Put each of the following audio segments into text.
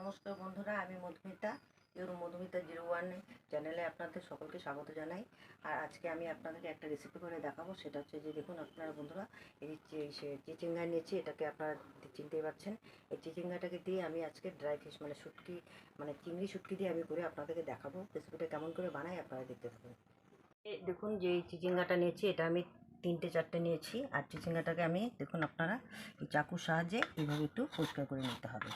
নমস্কার বন্ধুরা, আমি Madhumita, your Madhumita zero one চ্যানেলে আপনাদের সকলকে স্বাগত জানাই। আর আজকে আমি আপনাদেরকে একটা রেসিপি করে দেখাবো, সেটা হচ্ছে যে দেখুন আপনারা বন্ধুরা, এই যে চিচিঙ্গা নিয়েছি, এটাকে আপনারা চিনতেই পারছেন এই চিচিঙ্গাটাকে দিয়ে আমি আজকে ড্রাই ফিশ মানে শুটকি মানে চিংড়ি শুটকি দিয়ে আমি করে আপনাদেরকে দেখাবো। রেসিপিটা কেমন করে বানাই আপনারা দেখতে এই দেখুন যে চিচিঙ্গাটা নিয়েছি, এটা আমি তিনটে চারটে নিয়েছি। আর চিচিঙ্গাটাকে আমি দেখুন আপনারা চাকুর সাহায্যে এইভাবে একটু পরিষ্কার করে নিতে হবে।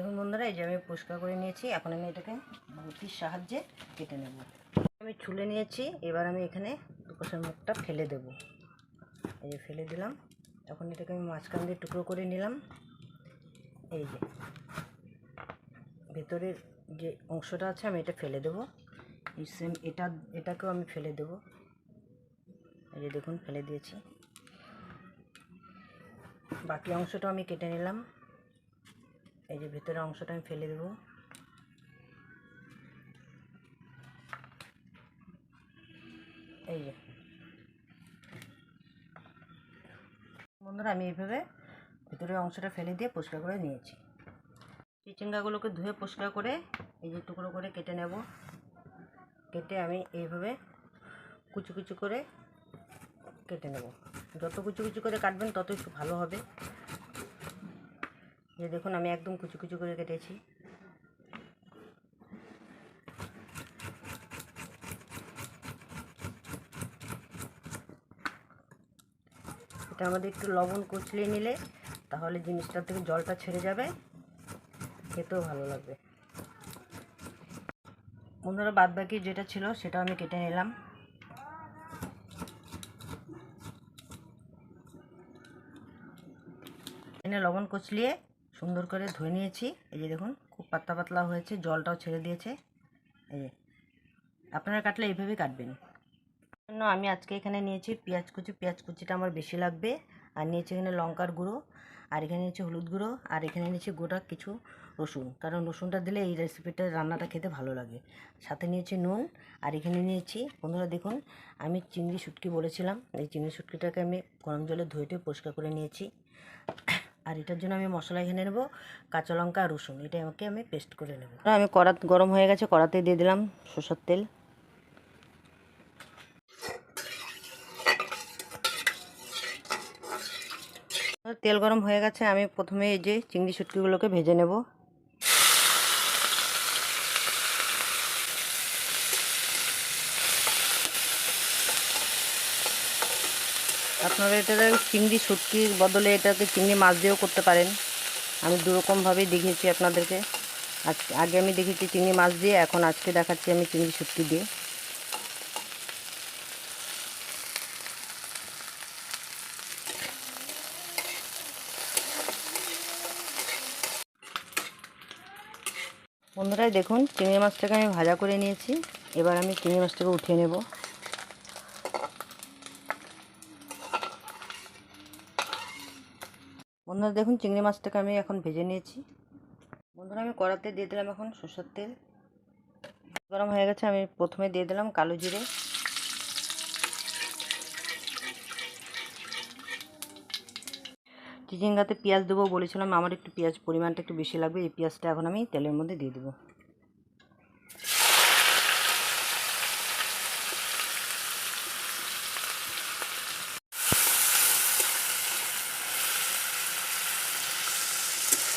দেখুন বন্ধুরা, এই যে আমি পরিষ্কার করে নিয়েছি, এখন আমি এটাকে বটির সাহায্যে কেটে নেব। আমি ছুলে নিয়েছি, এবার আমি এখানে দুপাশের মুখটা ফেলে দেব। এই যে ফেলে দিলাম, এখন এটাকে আমি মাঝখান দিয়ে টুকরো করে নিলাম। এই যে, ভেতরের যে অংশটা আছে, আমি এটা ফেলে দেবো। এই সেম এটা, এটাকেও আমি ফেলে দেবো। এই যে দেখুন, ফেলে দিয়েছি। বাকি অংশটা আমি কেটে নিলাম। এই যে ভেতরের অংশটা আমি ফেলে দেবো। এই যে। বন্ধুরা, আমি এইভাবে ভেতরের অংশটা ফেলে দিয়ে পরিষ্কার করে নিয়েছি। চিচিঙ্গাগুলোকে ধুয়ে পরিষ্কার করে এই যে টুকরো করে কেটে নেব। কেটে আমি এইভাবে কুচু কুচু করে কেটে নেব। যত কুচু কুচু করে কাটবেন, ততই ভালো হবে। যে দেখুন, আমি একদম কুচু কুচু করে কেটেছি। এটা আমাদের একটু লবণ কুচলিয়ে নিলে, তাহলে জিনিসটার থেকে জলটা ছেড়ে যাবে। খেতেও ভালো লাগবে। বন্ধুরা বাদ বাকি যেটা ছিল, সেটা আমি কেটে নিলাম। এনে লবণ কুচলিয়ে সুন্দর করে ধুয়ে নিয়েছি। এই যে দেখুন, খুব পাতলা পাতলা হয়েছে, জলটাও ছেড়ে দিয়েছে। এই আপনারা কাটলে এইভাবেই কাটবেন। জন্য আমি আজকে এখানে নিয়েছি পেঁয়াজ কুচি। পেঁয়াজ কুচিটা আমার বেশি লাগবে। আর নিয়েছি এখানে লঙ্কার গুঁড়ো, আর এখানে নিয়েছি হলুদ গুঁড়ো, আর এখানে নিয়েছি গোটা কিছু রসুন। কারণ রসুনটা দিলে এই রেসিপিটা রান্নাটা খেতে ভালো লাগে। সাথে নিয়েছি নুন, আর এখানে নিয়েছি, বন্ধুরা দেখুন, আমি চিংড়ি শুটকি বলেছিলাম। এই চিংড়ি শুটকিটাকে আমি গরম জলে ধুয়ে পরিষ্কার করে নিয়েছি। আর এটার জন্য আমি মশলা এখানে নেব, কাঁচা লঙ্কা, রসুন এটা আমাকে আমি পেস্ট করে নেব। আমি কড়া গরম হয়ে গেছে, কড়াতে দিয়ে দিলাম সরষের তেল। তেল গরম হয়ে গেছে, আমি প্রথমে এই যে চিংড়ি সুটকিগুলোকে ভেজে নেব। আপনারা এটাকে চিংড়ি শুটকির বদলে এটাকে চিংড়ি মাছ দিয়েও করতে পারেন। আমি দুরকমভাবেই দেখিয়েছি আপনাদেরকে। আজকে আগে আমি দেখেছি চিংড়ি মাছ দিয়ে, এখন আজকে দেখাচ্ছি আমি চিংড়ি শুটকি দিয়ে। বন্ধুরাই দেখুন, চিংড়ি মাছটাকে আমি ভাজা করে নিয়েছি। এবার আমি চিংড়ি মাছটাকে উঠিয়ে নেব। বন্ধুরা দেখুন চিংড়ি মাছটাকে আমি এখন ভেজে নিয়েছি। বন্ধুরা আমি কড়াতে দিয়ে দিলাম এখন সরষের তেল। গরম হয়ে গেছে, আমি প্রথমে দিয়ে দিলাম কালো জিরে। চিচিঙ্গাতে পেঁয়াজ দেবো বলেছিলাম, আমার একটু পেঁয়াজ পরিমাণটা একটু বেশি লাগবে, এই পেঁয়াজটা এখন আমি তেলের মধ্যে দিয়ে দেবো।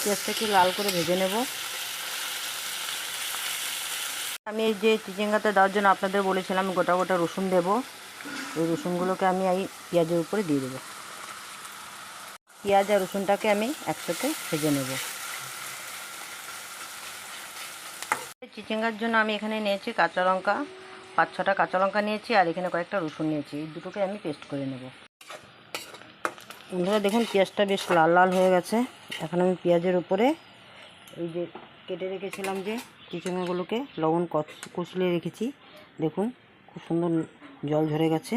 পেঁয়াজটাকে লাল করে ভেজে নেব। আমি এই যে চিচিঙ্গাতে দেওয়ার জন্য আপনাদের বলেছিলাম গোটা গোটা রসুন দেব। এই রসুনগুলোকে আমি এই পেঁয়াজের উপরে দিয়ে দেবো। পেঁয়াজ আর রসুনটাকে আমি একসাথে ভেজে নেব। চিচিঙ্গার জন্য আমি এখানে নিয়েছি কাঁচা লঙ্কা। পাঁচ ছটা কাঁচা লঙ্কা নিয়েছি আর এখানে কয়েকটা রসুন নিয়েছি। এই দুটোকে আমি পেস্ট করে নেব। বন্ধুরা দেখুন, পেঁয়াজটা বেশ লাল লাল হয়ে গেছে। এখন আমি পেঁয়াজের উপরে এই যে কেটে রেখেছিলাম যে চিচুঙাগুলোকে লবণ কচলে রেখেছি। দেখুন, খুব সুন্দর জল ঝরে গেছে।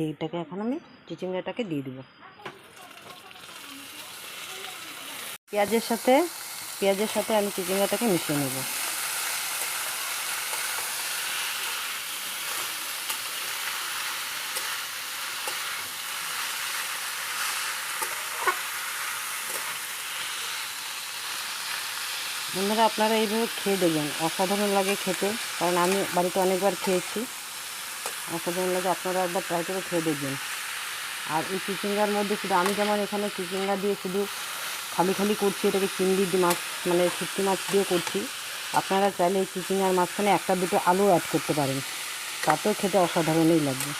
এইটাকে এখন আমি চিচিংড়াটাকে দিয়ে দেবো। পেঁয়াজের সাথে পেঁয়াজের সাথে আমি চিচিংড়াটাকে মিশিয়ে নেব। বন্ধুরা, আপনারা এইভাবে খেয়ে দেবেন অসাধারণ লাগে খেতে, কারণ আমি বাড়িতে অনেকবার খেয়েছি। অসাধারণ লাগে, আপনারা একবার ট্রাই করে খেয়ে দেখবেন। আর এই চিচিঙ্গার মধ্যে শুধু আমি যেমন এখানে চিচিঙ্গা দিয়ে শুধু খালি খালি করছি, এটাকে চিংড়ি মাছ মানে শুটকি মাছ দিয়ে করছি। আপনারা চাইলে এই চিচিঙ্গার মাঝখানে একটা দুটো আলু অ্যাড করতে পারেন। তাতেও খেতে অসাধারণই লাগবে।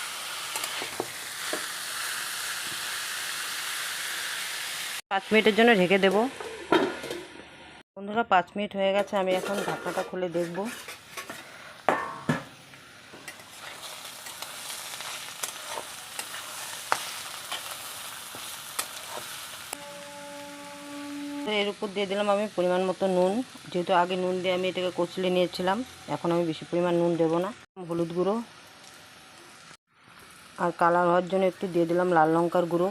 পাঁচ মিনিটের জন্য ঢেকে দেব। বন্ধুরা, পাঁচ মিনিট হয়ে গেছে, আমি এখন ঢাকনাটা খুলে দেখব। এর উপর দিয়ে দিলাম আমি পরিমাণ মতো নুন। যেহেতু আগে নুন দিয়ে আমি এটাকে কচলে নিয়েছিলাম, এখন আমি বেশি পরিমাণ নুন দেবো না। হলুদ গুঁড়ো। আর কালার হওয়ার জন্য একটু দিয়ে দিলাম লাল লঙ্কার গুঁড়ো।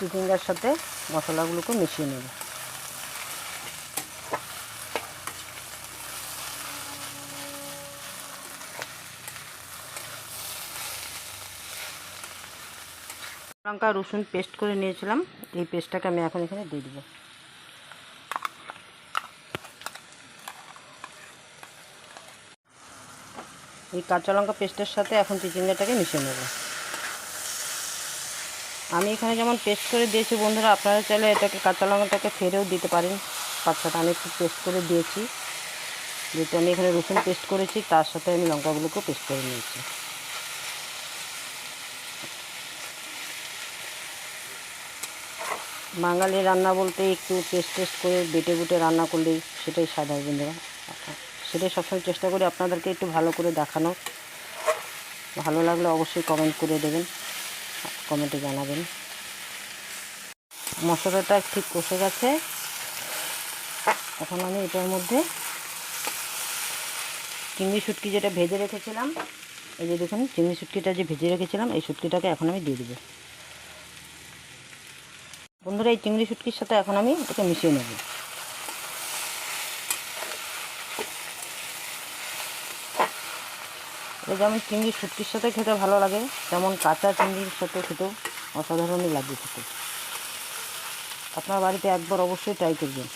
চিচিঙ্গার সাথে মশলাগুলোকে মিশিয়ে নেব। লঙ্কা, রসুন পেস্ট করে নিয়েছিলাম। এই পেস্টটাকে আমি এখন এখানে দিয়ে দেবো। এই কাঁচা লঙ্কা পেস্টের সাথে এখন চিচিঙ্গাটাকে মিশিয়ে নেব। আমি এখানে যেমন পেস্ট করে দিয়েছি বন্ধুরা, আপনারা চাইলে এটাকে কাঁচা লঙ্কাটাকে ফেরেও দিতে পারেন। পাঁচটাটা আমি একটু পেস্ট করে দিয়েছি। যেহেতু আমি এখানে রসুন পেস্ট করেছি, তার সাথে আমি লঙ্কাগুলোকেও পেস্ট করে নিয়েছি। বাঙালি রান্না বলতে একটু পেস্ট টেস্ট করে বেটে বুটে রান্না করলেই সেটাই হয় বন্ধুরা। সেটাই সবসময় চেষ্টা করি আপনাদেরকে একটু ভালো করে দেখানো। ভালো লাগলে অবশ্যই কমেন্ট করে দেবেন। কমেন্টে জানাবেন। মশলাটা ঠিক কষে গেছে। এখন আমি এটার মধ্যে চিংড়ি শুটকি যেটা ভেজে রেখেছিলাম, এই যে দেখুন, চিংড়ি শুটকিটা যে ভেজে রেখেছিলাম, এই শুটকিটাকে এখন আমি দিয়ে দেবো। বন্ধুরা, এই চিংড়ি শুটকির সাথে এখন আমি এটাকে মিশিয়ে নেব। যেমন চিংড়ি শুটকির সাথে খেতে ভালো লাগে। তেমন কাঁচা চিংড়ির সাথে খেতেও অসাধারণই লাগবে খেতে। আপনার বাড়িতে একবার অবশ্যই ট্রাই করবেন।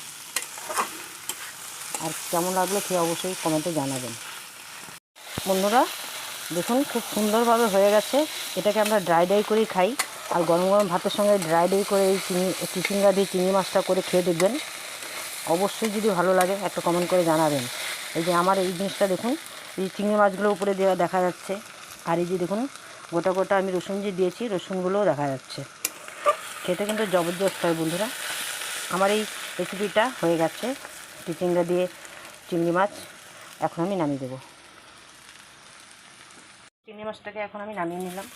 আর কেমন লাগল খেয়ে অবশ্যই কমেন্টে জানাবেন। বন্ধুরা, দেখুন, খুব সুন্দরভাবে হয়ে গেছে। এটাকে আমরা ড্রাই ড্রাই করেই খাই। আর গরম গরম ভাতের সঙ্গে ড্রাই ড্রাই করে এই চিংড়ি চিচিঙ্গা দিয়ে চিংড়ি মাছটা করে খেয়ে দেখবেন। অবশ্যই যদি ভালো লাগে, একটা কমেন্ট করে জানাবেন। এই যে আমার এই জিনিসটা দেখুন এই চিংড়ি মাছগুলো উপরে দেওয়া দেখা যাচ্ছে। আর এই যে দেখুন, গোটা গোটা আমি রসুন যে দিয়েছি, রসুনগুলোও দেখা যাচ্ছে। খেতে কিন্তু জবরদস্ত হয় বন্ধুরা। আমার এই রেসিপিটা হয়ে গেছে। চিচিঙ্গা দিয়ে চিংড়ি মাছ এখন আমি নামিয়ে দেবো। চিংড়ি মাছটাকে এখন আমি নামিয়ে নিলাম।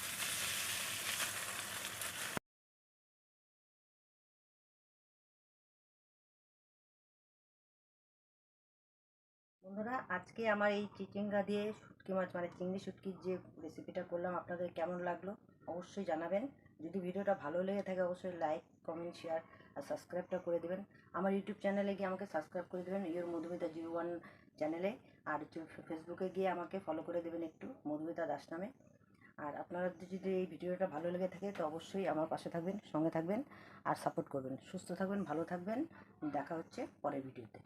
বন্ধুরা, আজকে আমার এই চিচিঙ্গা দিয়ে শুটকি মাছ মানে চিংড়ি শুটকির যে রেসিপিটা করলাম, আপনাদের কেমন লাগল অবশ্যই জানাবেন। যদি ভিডিওটা ভালো লেগে থাকে, অবশ্যই লাইক কমেন্ট শেয়ার আর সাবস্ক্রাইবটা করে দেবেন। আমার ইউটিউব চ্যানেলে গিয়ে আমাকে সাবস্ক্রাইব করে দেবেন ইয়োর মধুমিতা জিরো ওয়ান চ্যানেলে আর ফেসবুকে গিয়ে আমাকে ফলো করে দেবেন একটু মধুমিতা দাস নামে। আর আপনারা যদি এই ভিডিওটা ভালো লেগে থাকে, তো অবশ্যই আমার পাশে থাকবেন, সঙ্গে থাকবেন আর সাপোর্ট করবেন। সুস্থ থাকবেন, ভালো থাকবেন। দেখা হচ্ছে পরের ভিডিওতে।